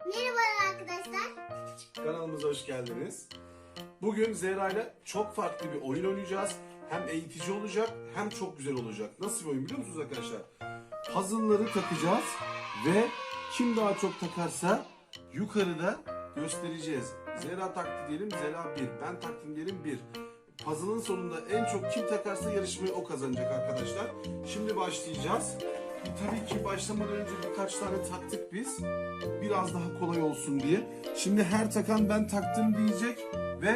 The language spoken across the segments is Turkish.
Merhaba arkadaşlar. Kanalımıza hoş geldiniz. Bugün Zehra ile çok farklı bir oyun oynayacağız. Hem eğitici olacak hem çok güzel olacak. Nasıl bir oyun biliyor musunuz arkadaşlar? Puzzle'ları takacağız ve kim daha çok takarsa yukarıda göstereceğiz. Zehra taktı diyelim Zehra 1. Ben taktım diyelim 1. Puzzle'ın sonunda en çok kim takarsa yarışmayı o kazanacak arkadaşlar. Şimdi başlayacağız. Tabii ki başlamadan önce birkaç tane taktık biz. Biraz daha kolay olsun diye. Şimdi her takan ben taktım diyecek ve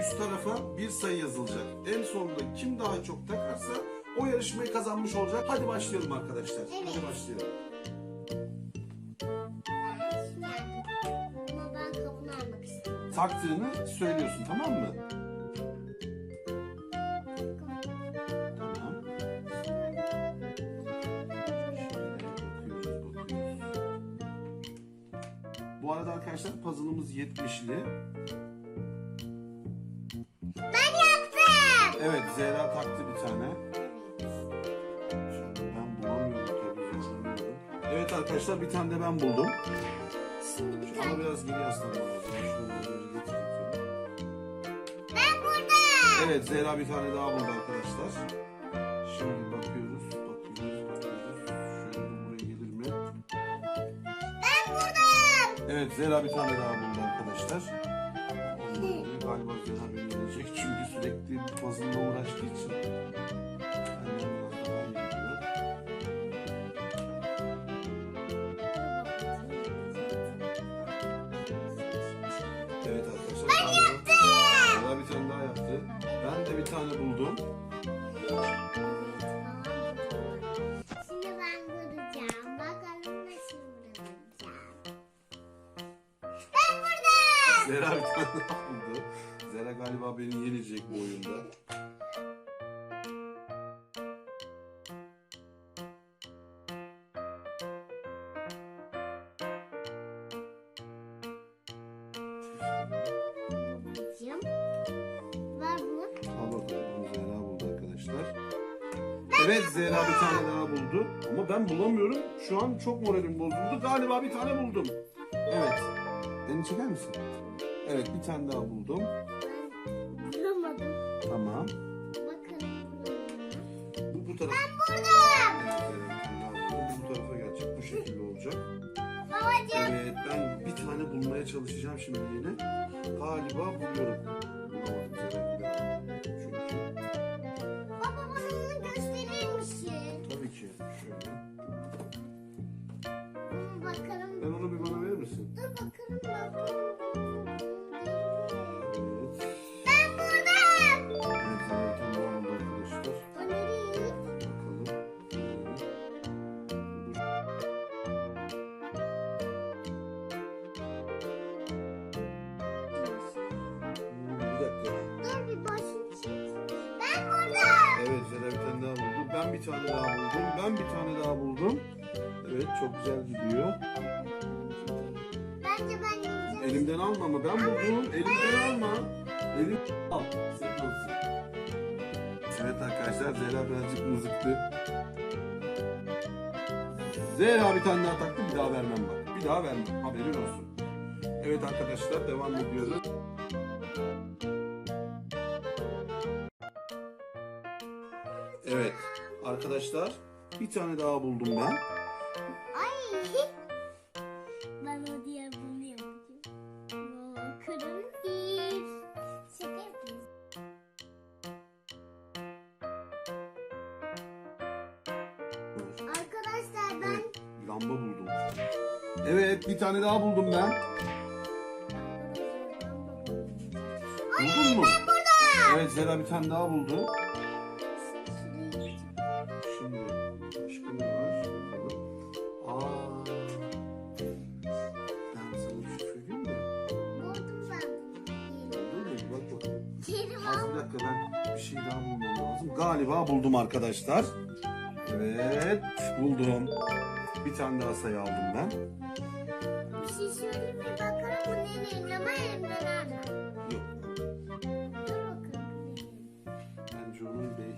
üst tarafa bir sayı yazılacak. En sonunda kim daha çok takarsa o yarışmayı kazanmış olacak. Hadi başlayalım arkadaşlar. Hadi başlayalım. Ben ben istiyorum. Taktığını söylüyorsun tamam mı? Arkadaşlar puzzle'ımız 70'li. Ben yaptım. Evet Zehra taktı bir tane. Şimdi ben bulamıyorum tabii. Evet arkadaşlar bir tane de ben buldum. Şimdi bir biraz geri yaslanmam lazım. Şunu böyle getireyim. Ben burada. Evet Zehra bir tane daha buldu arkadaşlar. Şimdi bakıyoruz, Evet Zehra bir tane daha buldu arkadaşlar. Galiba Zehra beni yenecek çünkü sürekli puzzle'la uğraştığı için. Daha buldu. Zehra galiba beni yenecek bu oyunda. Vuracağım. Ver bunu. Al bakalım Zehra buldu arkadaşlar. Evet Zehra bir tane daha buldu. Ama ben bulamıyorum. Şu an çok moralim bozuldu. Galiba bir tane buldum. Evet. Beni çeker misin? Evet bir tane daha buldum. Bulamadım. Tamam. Bakalım. Bu bu tarafa. Ben burada. Evet. Bu tarafa gelecek. Bu şekilde olacak. Babacığım. Evet ben bir tane bulmaya çalışacağım şimdi yine. Galiba buluyorum. Bulamadım. Çünkü Baba bana gösterir misin? tabii ki şöyle. Bakalım. Ben onu bir bana verir misin? Dur bakalım bakalım. Buldum. Evet çok güzel gidiyor. Bence ben yeneceğim. Elimden alma ama ben buldum. Elimden alma. Elim al. Senin olsun. Evet arkadaşlar Zehra birazcık mızıktı. Zehra bir tane daha taktı bir daha vermem bak. Bir daha vermem haberin olsun. Evet arkadaşlar devam ediyoruz. Evet arkadaşlar bir tane daha buldum ben. Ay. Ben o diğer bunu yapacağım. Şaka yapıyoruz. Arkadaşlar ben Evet lamba buldum. Evet bir tane daha buldum ben. Buldun mu? Evet Zehra bir tane daha buldu. buldum arkadaşlar. Evet buldum. Bir tane daha sayı aldım ben. Bir şey söyleyeyim mi? Bakalım bu neyin ama elimden alma. Yok. Dur bakalım. Bence onun 5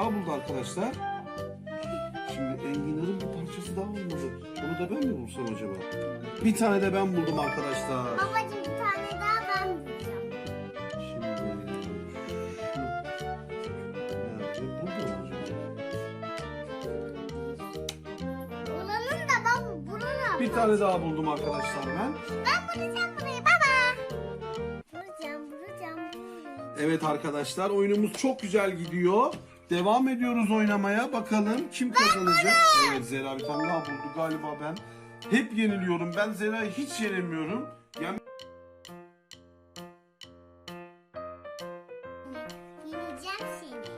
daha buldu arkadaşlar. Şimdi enginarın bir parçası daha olmalı. Onu da ben mi bulsam acaba? Bir tane de ben buldum arkadaşlar. Babacığım bir tane daha ben bulacağım. Şimdi şu nerede? Burada mı acaba? Buranın da ben buranın. Bir tane daha buldum arkadaşlar ben. Ben bulacağım burayı baba. Bulacağım, bulacağım. Evet arkadaşlar oyunumuz çok güzel gidiyor. Devam ediyoruz oynamaya. Bakalım kim kazanacak? Evet Zera bir tane daha buldu galiba ben. Hep yeniliyorum. Ben Zera'yı hiç yenemiyorum. Yani Yeneceğim seni.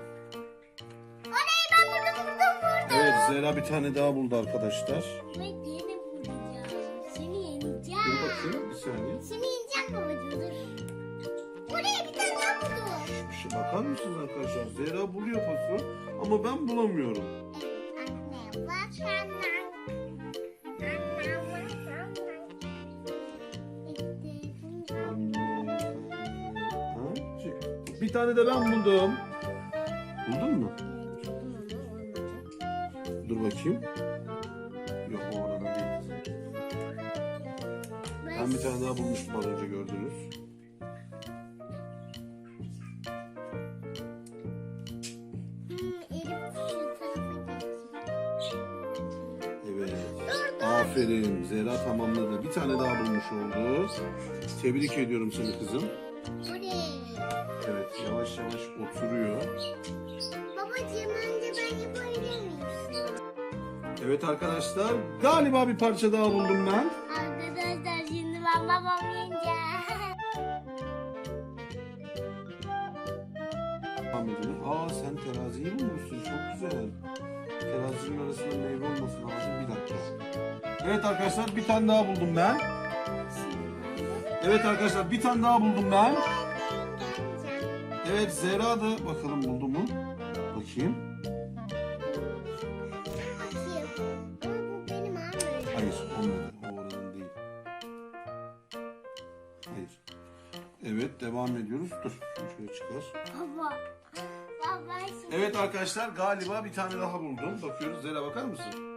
Ben. Evet Zera bir tane daha buldu arkadaşlar. Ve yeni bulacağım. Seni yeneceğim. Dur bakayım bir saniye. Seni yeneceğim babacığım dur. Bakar mısınız arkadaşlar? Zera buluyor pası ama ben bulamıyorum. Bir tane de ben buldum. Buldun mu? Dur bakayım. Yok o orada değil. Ben bir tane daha bulmuştum az önce gördünüz. Aferin. Zehra tamamladı. Bir tane daha bulmuş oldu. Tebrik ediyorum seni kızım. Evet yavaş yavaş oturuyor. Babacığım önce ben yapabilir miyim? Evet arkadaşlar galiba bir parça daha buldum ben. Arkadaşlar şimdi ben babamı yeneceğim. Aa sen teraziyi bulmuşsun. Çok güzel. Terazinin arasında meyve olması lazım. Bir dakika. Evet arkadaşlar bir tane daha buldum ben. Evet arkadaşlar bir tane daha buldum ben. Evet Zehra da bakalım buldu mu? Bakayım. Hayır olmadı. O oranın değil. Hayır. Evet devam ediyoruz. Dur şöyle çıkar. Baba. Baba. Evet arkadaşlar galiba bir tane daha buldum. Bakıyoruz. Zehra bakar mısın?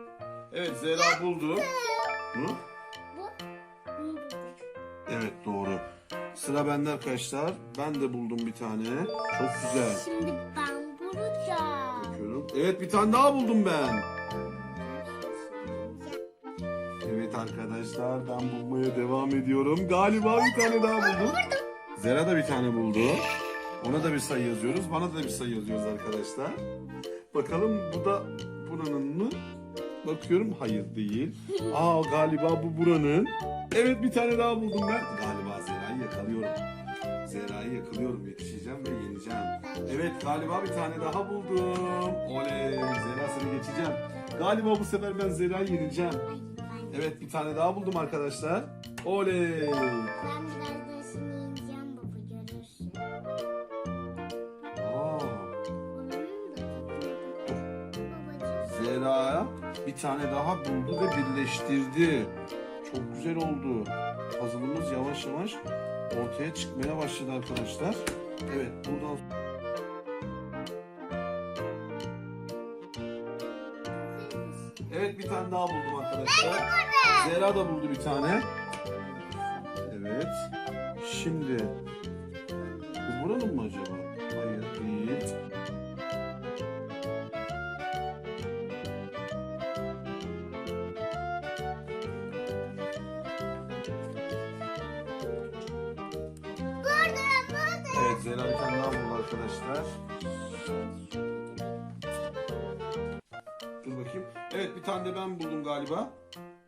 Evet Zehra buldu. Hı? Evet doğru. Sıra bende arkadaşlar. Ben de buldum bir tane. Çok güzel. Şimdi ben bulacağım. Bakıyorum. Evet bir tane daha buldum ben. Evet arkadaşlar ben bulmaya devam ediyorum. Galiba bir tane daha buldum. Zera da bir tane buldu. Ona da bir sayı yazıyoruz. Bana da bir sayı yazıyoruz arkadaşlar. Bakalım bu da buranın mı? Bakıyorum hayır değil. Aa galiba bu buranın. Evet bir tane daha buldum ben. Galiba Zera'yı yakalıyorum. Zera'yı yakalıyorum. Yetişeceğim ve yeneceğim. Evet galiba bir tane daha buldum. Oley Zera seni geçeceğim. Galiba bu sefer ben Zera'yı yeneceğim. Evet bir tane daha buldum arkadaşlar. Oley. Bir tane daha buldu ve birleştirdi. Çok güzel oldu. Puzzle'ımız yavaş yavaş ortaya çıkmaya başladı arkadaşlar. Evet buradan Evet bir tane daha buldum arkadaşlar. Zehra da buldu bir tane. Evet. Şimdi Zehra bir tane daha buldu arkadaşlar. Dur bakayım. Evet bir tane de ben buldum galiba.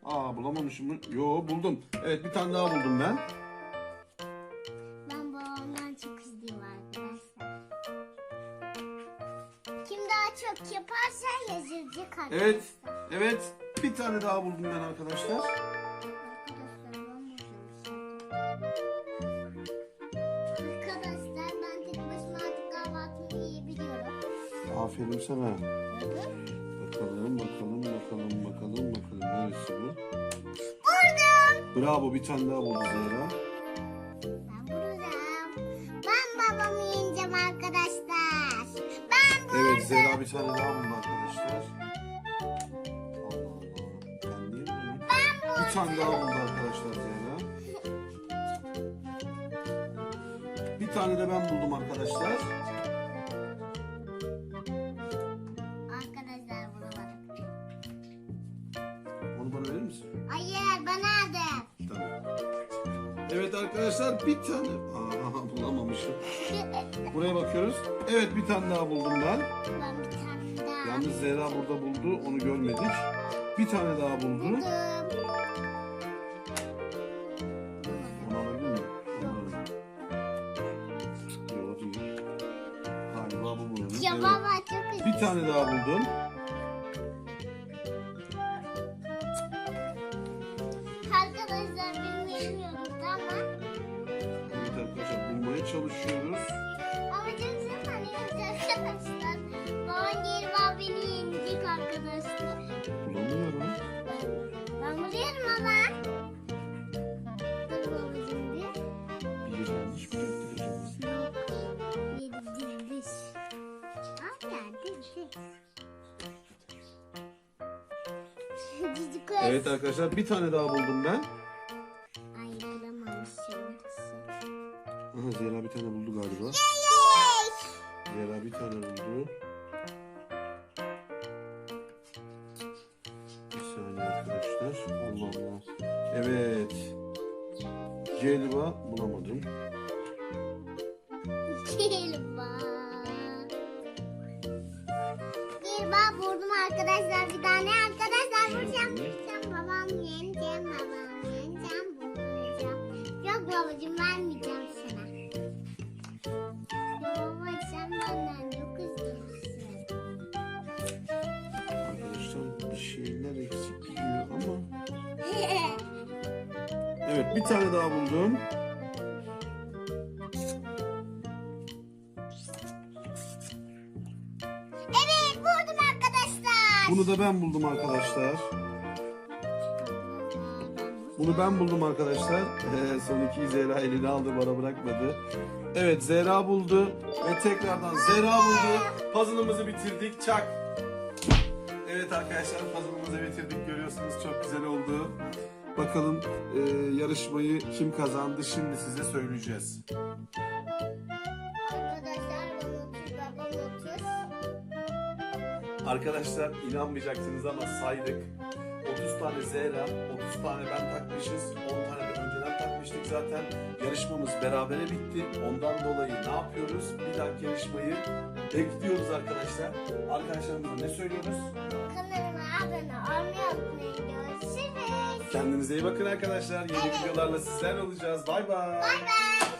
Aa bulamamışım mı? Yo buldum. Evet bir tane daha buldum ben. Ben babamdan çok hızlıyım arkadaşlar. Kim daha çok yaparsa yazılacak arkadaşlar. Evet. Evet bir tane daha buldum ben. Arkadaşlar Aferin sana. Bakalım bakalım bakalım bakalım bakalım neresi bu? Buldum. Bravo bir tane daha buldu Zehra. Ben buradayım. Ben babamı yeneceğim arkadaşlar. Ben buldum. Evet Zehra bir tane daha buldu arkadaşlar. Allah Allah. Ben niye buldum? Bir tane daha buldu arkadaşlar Zehra. Bir tane de ben buldum. Arkadaşlar Evet arkadaşlar bir tane. Aa, bulamamışım. Buraya bakıyoruz. Evet bir tane daha buldum ben. Ben bir tane daha. Yalnız Zehra burada buldu. Onu görmedik. Bir tane daha buldu. Buldum. Onu alabilir miyim? Onu değil. Galiba bu buranın. Ya Evet. baba çok üzüldüm. Bir tane daha buldum. Arkadaşlar bilmiyoruz ama. Çalışıyoruz. Ama çok sanıyoruz arkadaşlar. Babam geri baba beni yenecek arkadaşlar. Bulamıyorum. Ben buluyorum ama. Dur babacığım bir. Bir yanlış mı yaptıracağız? Yedi diziş. Hala diziş. Cici kız. Evet arkadaşlar bir tane daha buldum ben. Tane buldu galiba. Zehra bir tane buldu. Bir saniye arkadaşlar. Allah Allah. Evet. Galiba bulamadım. Gelba. Gelba vurdum arkadaşlar bir tane. Arkadaşlar vuracağım. Vuracağım babam yeneceğim. Babam yeneceğim. Vuracağım. Yok babacığım vermeyeceğim sen benden çok üzgünsün. Arkadaşlar bir şeyler eksik gidiyor ama. Evet bir tane daha buldum. evet vurdum arkadaşlar. Bunu da ben buldum arkadaşlar. Bunu ben buldum arkadaşlar. Son iki Zehra elini aldı bana bırakmadı. Evet Zehra buldu ve tekrardan Zehra buldu. Puzzle'ımızı bitirdik. Çak. Evet arkadaşlar puzzle'ımızı bitirdik. Görüyorsunuz çok güzel oldu. Bakalım e, yarışmayı kim kazandı şimdi size söyleyeceğiz. Arkadaşlar bana 30 babam 30. Arkadaşlar inanmayacaksınız ama saydık. 30 tane Zehra, 30 tane ben takmışız, 10 tane takmıştık zaten. Yarışmamız berabere bitti. Ondan dolayı ne yapıyoruz? Bir dahaki yarışmayı bekliyoruz arkadaşlar. Arkadaşlarımıza ne söylüyoruz? Kanalıma abone olmayı unutmayın. Görüşürüz. Kendinize iyi bakın arkadaşlar. Yeni videolarla sizler olacağız. Bay bay. Bay bay.